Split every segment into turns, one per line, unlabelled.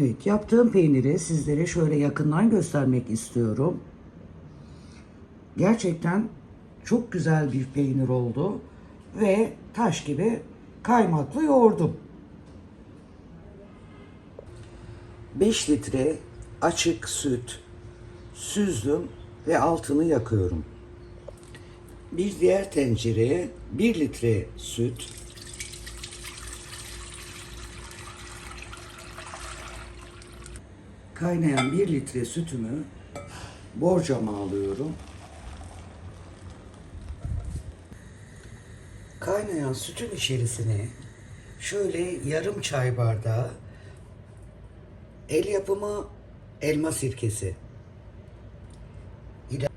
Evet, yaptığım peyniri sizlere şöyle yakından göstermek istiyorum. Gerçekten çok güzel bir peynir oldu ve taş gibi kaymaklı yoğurdum. 5 litre açık süt süzdüm ve altını yakıyorum. Bir diğer tencereye 1 litre süt, kaynayan 1 litre sütümü borcama alıyorum. Kaynayan sütün içerisine şöyle yarım çay bardağı el yapımı elma sirkesi,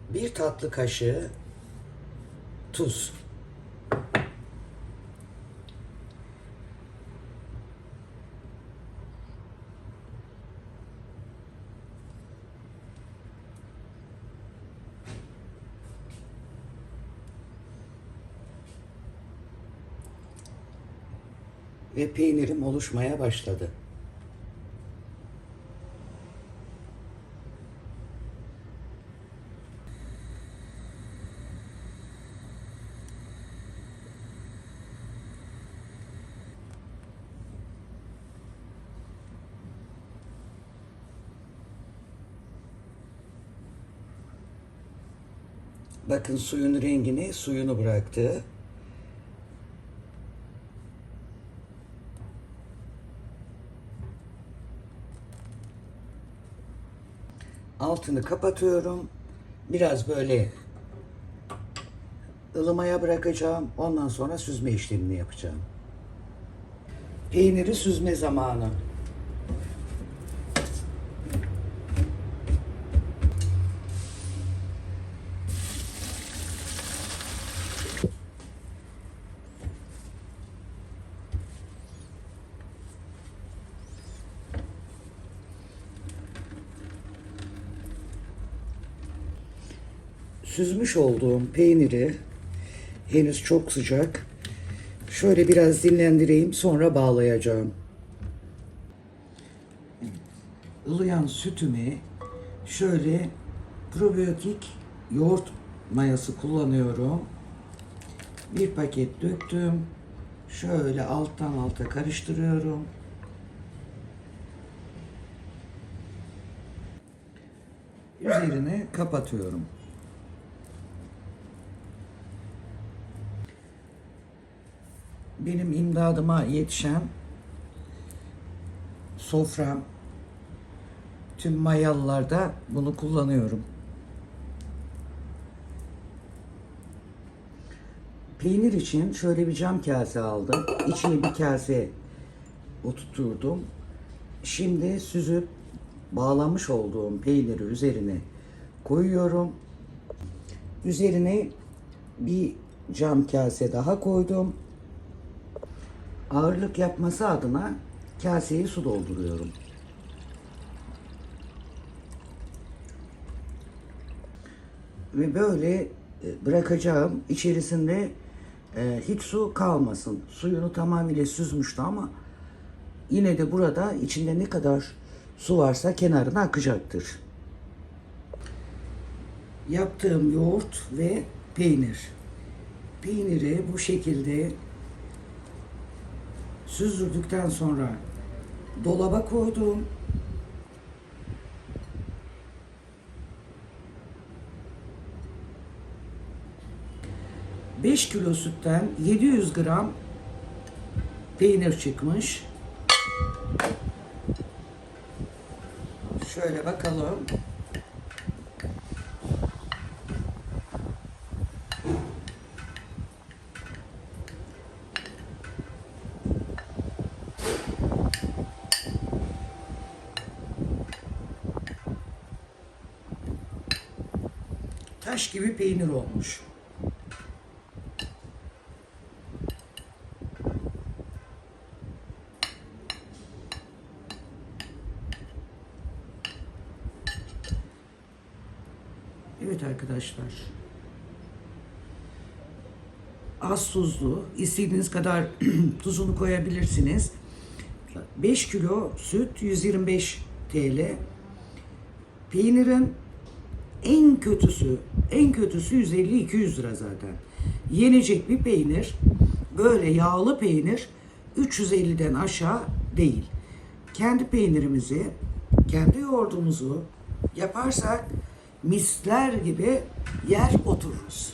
bir tatlı kaşığı tuz, ve peynirim oluşmaya başladı. Bakın suyun rengini suyunu bıraktı. Altını kapatıyorum. Biraz böyle ılımaya bırakacağım. Ondan sonra süzme işlemini yapacağım. Peyniri süzme zamanı. Süzmüş olduğum peyniri henüz çok sıcak. Şöyle biraz dinlendireyim sonra bağlayacağım. Ilıyan sütümü şöyle probiyotik yoğurt mayası kullanıyorum. Bir paket döktüm. Şöyle alttan alta karıştırıyorum. Üzerini kapatıyorum. Benim imdadıma yetişen sofram tüm mayalılarda bunu kullanıyorum. Peynir için şöyle bir cam kase aldım. İçine bir kase oturturdum. Şimdi süzüp bağlamış olduğum peyniri üzerine koyuyorum. Üzerine bir cam kase daha koydum ağırlık yapması adına kaseye su dolduruyorum. Ve böyle e, bırakacağım. İçerisinde e, hiç su kalmasın. Suyunu tamamıyla süzmüştü ama yine de burada içinde ne kadar su varsa kenarına akacaktır. Yaptığım yoğurt ve peynir. Peyniri bu şekilde süzdürdükten sonra dolaba koydum. Beş kilo sütten 700 gram peynir çıkmış. Şöyle bakalım. Taş gibi peynir olmuş. Evet arkadaşlar. Az tuzlu, istediğiniz kadar tuzunu koyabilirsiniz. 5 kilo süt 125 TL. Peynirin en kötüsü, en kötüsü 150-200 lira zaten. Yenecek bir peynir, böyle yağlı peynir 350'den aşağı değil. Kendi peynirimizi, kendi yoğurdumuzu yaparsak misler gibi yer otururuz.